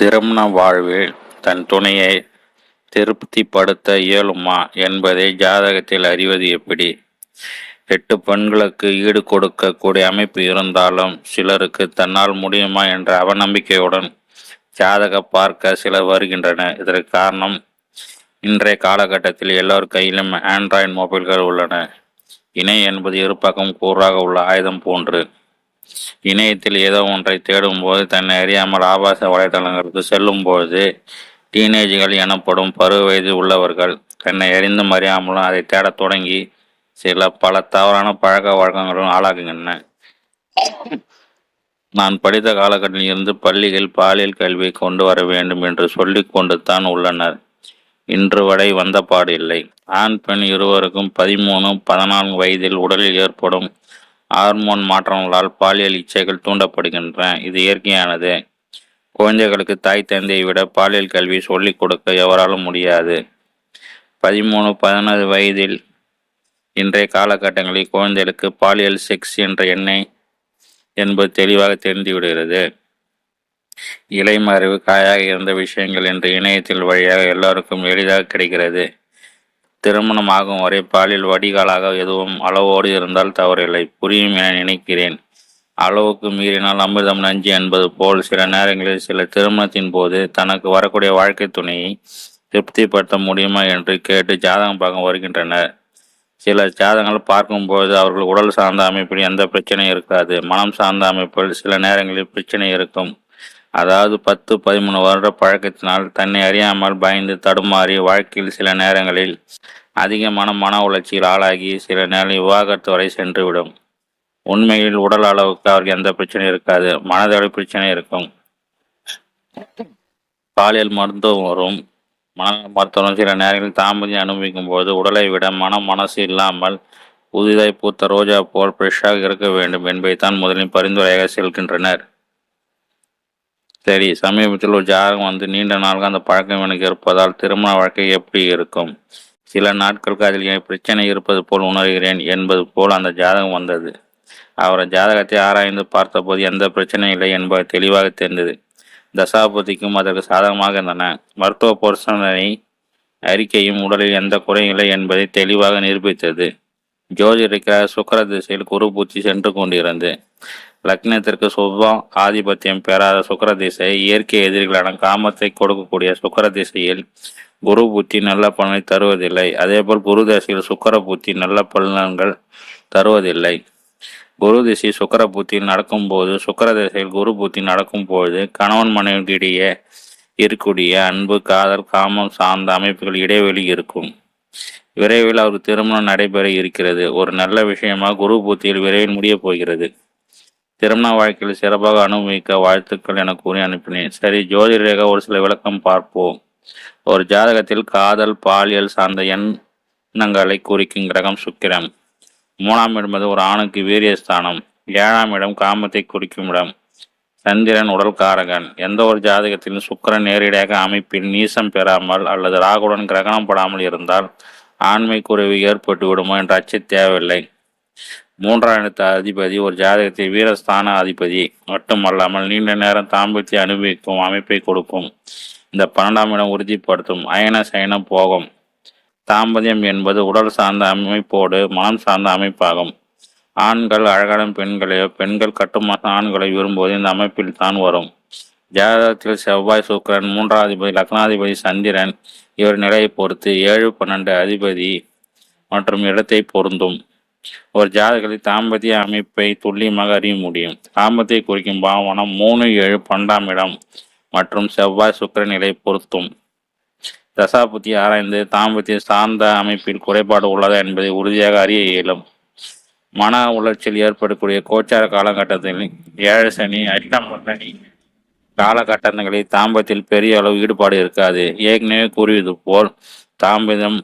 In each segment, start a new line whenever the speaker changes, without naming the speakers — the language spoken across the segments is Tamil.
திருமண வாழ்வில் தன் துணையை திருப்திப்படுத்த இயலுமா என்பதை ஜாதகத்தில் அறிவது எப்படி? எட்டு பெண்களுக்கு ஈடு கொடுக்கக்கூடிய அமைப்பு இருந்தாலும் சிலருக்கு தன்னால் முடியுமா என்ற அவநம்பிக்கையுடன் ஜாதக பார்க்க சிலர் வருகின்றனர். இதற்கு காரணம் இன்றைய காலகட்டத்தில் எல்லோர் கையிலும் ஆண்ட்ராய்டு மொபைல்கள் உள்ளன. இணை என்பது இருபக்கம் கூறாக உள்ள ஆயுதம் போன்று. இணையத்தில் ஏதோ ஒன்றை தேடும்போது தன்னை அறியாமல் ஆபாச வலைதளங்களுக்கு செல்லும்போது டீனேஜ்கள் எனப்படும் பருவ வயது உள்ளவர்கள் தன்னை அறிந்தும் அறியாமலும் அதை தேடத் தொடங்கி சில பல தவறான பழக்க வழக்கங்களும் ஆளாகுகின்றன நான் படித்த காலகட்டத்தில் இருந்து பள்ளிகள் பாலியல் கல்வியை கொண்டு வர வேண்டும் என்று சொல்லிக் கொண்டு தான் உள்ளனர். இன்று வரை வந்தபாடு இல்லை. ஆண் பெண் இருவருக்கும் பதிமூணு பதினான்கு வயதில் உடலில் ஏற்படும் ஹார்மோன் மாற்றங்களால் பாலியல் இச்சைகள் தூண்டப்படுகின்றன. இது இயற்கையானது. குழந்தைகளுக்கு தாய் தந்தையை விட பாலியல் கல்வி சொல்லிக் கொடுக்க எவராலும் முடியாது. பதிமூணு பதினாறு வயதில் இன்றைய காலகட்டங்களில் குழந்தைகளுக்கு பாலியல் செக்ஸ் என்ற எண்ணெய் என்பது தெளிவாக தெரிந்துவிடுகிறது. இலைமறைவு காயாக இருந்த விஷயங்கள் என்று இணையத்தில் வழியாக எல்லாருக்கும் எளிதாக கிடைக்கிறது. திருமணம் ஆகும் வரை பாலில் வடிகாலாக எதுவும் அளவோடு இருந்தால் தவறில்லை. புரியும் என நினைக்கிறேன். அளவுக்கு மீறினால் அமிர்தம் நஞ்சு என்பது போல் சில நேரங்களில் சில திருமணத்தின் போது தனக்கு வரக்கூடிய வாழ்க்கை துணையை திருப்திப்படுத்த முடியுமா என்று கேட்டு ஜாதகம் பார்க்க வருகின்றனர். சில ஜாதகங்கள் பார்க்கும்போது அவர்கள் உடல் சார்ந்த அமைப்பில் எந்த பிரச்சனையும் இருக்காது. மனம் சார்ந்த அமைப்பில் சில நேரங்களில் பிரச்சனை இருக்கும். அதாவது பத்து பதிமூணு வருட பழக்கத்தினால் தன்னை அறியாமல் பயந்து தடுமாறி வாழ்க்கையில் சில நேரங்களில் அதிகமான மன உளைச்சியில் ஆளாகி சில நேரம் விவாகரத்து வரை சென்றுவிடும். உண்மையில் உடல் அளவுக்கு அவருக்கு எந்த பிரச்சனையும் இருக்காது. மனதளவு பிரச்சனை இருக்கும். பாலியல் மருத்துவம் வரும். மன மருத்துவம் சில நேரங்களில் தாமதியம் அனுபவிக்கும் போது உடலை விட மனம் மனசு இல்லாமல் புதிதாய் பூத்த ரோஜா போல் ஃப்ரெஷ்ஷாக இருக்க வேண்டும் என்பதைத்தான் முதலில் பரிந்துரையாக செல்கின்றனர். சரி சமீபத்தில் ஒரு ஜாதகம் வந்து நீண்ட நாளாக அந்த பழக்கம் எனக்கு இருப்பதால் திருமண வாழ்க்கை எப்படி இருக்கும்? சில நாட்களுக்கு அதில் பிரச்சனை இருப்பது போல் உணர்கிறேன் என்பது போல் அந்த ஜாதகம் வந்தது. அவரது ஜாதகத்தை ஆராய்ந்து பார்த்தபோது எந்த பிரச்சனையும் இல்லை என்பது தெளிவாக தெரிந்தது. தசாபதிக்கும் அதற்கு சாதகமாக இருந்தன. மருத்துவ பரிசோதனை அறிக்கையும் உடலில் எந்த குறையும் இல்லை என்பதை தெளிவாக நிரூபித்தது. ஜோதிடக்க சுக்கர திசையில் குரு பூச்சி சென்று கொண்டிருந்தது. லக்னத்திற்கு சுபம் ஆதிபத்தியம் பெறாத சுக்கர திசை இயற்கை எதிரிகளான காமத்தை கொடுக்கக்கூடிய சுக்கர திசையில் குரு புத்தி நல்ல பலனை தருவதில்லை. அதேபோல் குரு திசையில் சுக்கர புத்தி நல்ல பலன்கள் தருவதில்லை. குரு திசை சுக்கர புத்தியில் நடக்கும்போது சுக்கர திசையில் குரு புத்தி நடக்கும் கணவன் மனைவிக்கிடையே இருக்கக்கூடிய அன்பு காதல் காமம் சார்ந்த அமைப்புகள் இடைவெளி இருக்கும். விரைவில் அவர் திருமணம் நடைபெற இருக்கிறது. ஒரு நல்ல விஷயமா குரு புத்தியில் விரைவில் முடிய போகிறது. திருமண வாழ்க்கையில் சிறப்பாக அனுபவிக்க வாழ்த்துக்கள் என கூறி அனுப்பினேன். சரி ஜோதிடரேக ஒரு சில விளக்கம் பார்ப்போம். ஒரு ஜாதகத்தில் காதல் பாலியல் சார்ந்த எண்ணங்களை குறிக்கும் கிரகம் சுக்கிரம். மூணாம் இடம் ஒரு ஆணுக்கு வீரியஸ்தானம் ஏழாம் இடம் காமத்தை குறிக்கும் இடம். சந்திரன் உடல் காரகன். எந்த ஒரு ஜாதகத்திலும் சுக்கரன் நேரடியாக அமைப்பில் நீசம் பெறாமல் அல்லது ராகுடன் கிரகணம் படாமல் இருந்தால் ஆண்மை குறைவு ஏற்பட்டு விடுமோ என்ற அச்ச தேவையில்லை. மூன்றாம் இடத்த அதிபதி ஒரு ஜாதகத்தை வீரஸ்தான அதிபதி. மட்டுமல்லாமல் நீண்ட நேரம் தாம்பத்திய அனுபவிக்கும் அமைப்பை கொடுக்கும். இந்த பன்னெண்டாம் இடம் உறுதிப்படுத்தும். அயன சயனம் போகும். தாம்பதியம் என்பது உடல் சார்ந்த அமைப்போடு மனம் சார்ந்த அமைப்பாகும். ஆண்கள் அழகான பெண்களையோ பெண்கள் கட்டுமான ஆண்களை விரும்புவது இந்த அமைப்பில் தான் வரும். ஜாதகத்தில் செவ்வாய் சுக்கரன் மூன்றாம் அதிபதி லக்னாதிபதி சந்திரன் இவர் நிலையை பொறுத்து ஏழு பன்னெண்டு அதிபதி மற்றும் இடத்தை பொருந்தும். ஒரு ஜாதகத்தில் தாம்பத்திய அமைப்பை துல்லியமாக அறிய முடியும். தாம்பத்தியை குறிக்கும் பாவனம் மூணு ஏழு பன்னெண்டாம் இடம் மற்றும் செவ்வாய் சுக்கர நிலை பொருத்தும். தசாபுத்தி ஆராய்ந்து தாம்பத்திய சார்ந்த அமைப்பில் குறைபாடு உள்ளதா என்பதை உறுதியாக அறிய இயலும். மன உளர்ச்சியில் ஏற்படக்கூடிய கோச்சார காலகட்டத்தில் ஏழு சனி அஷ்டம் சனி காலகட்டங்களில் தாம்பத்தில் பெரிய அளவு ஈடுபாடு இருக்காது. ஏற்கனவே கூறியது போல் தாம்பதம்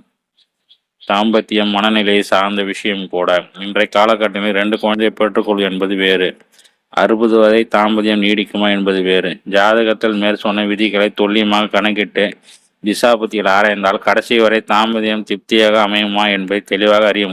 தாம்பத்தியம் மனநிலையை சார்ந்த விஷயம் கூட இன்றைய காலகட்டத்தில் ரெண்டு குழந்தையை பெற்றுக்கொள் என்பது வேறு. அறுபது வரை தாம்பத்தியம் நீடிக்குமா என்பது வேறு. ஜாதகத்தில் மேற் சொன்ன விதிகளை துல்லியமாக கணக்கிட்டு திசாபத்தியில் ஆராய்ந்தால் கடைசி வரை தாம்பத்தியம் திருப்தியாக அமையுமா என்பதை தெளிவாக அறிய முடியும்.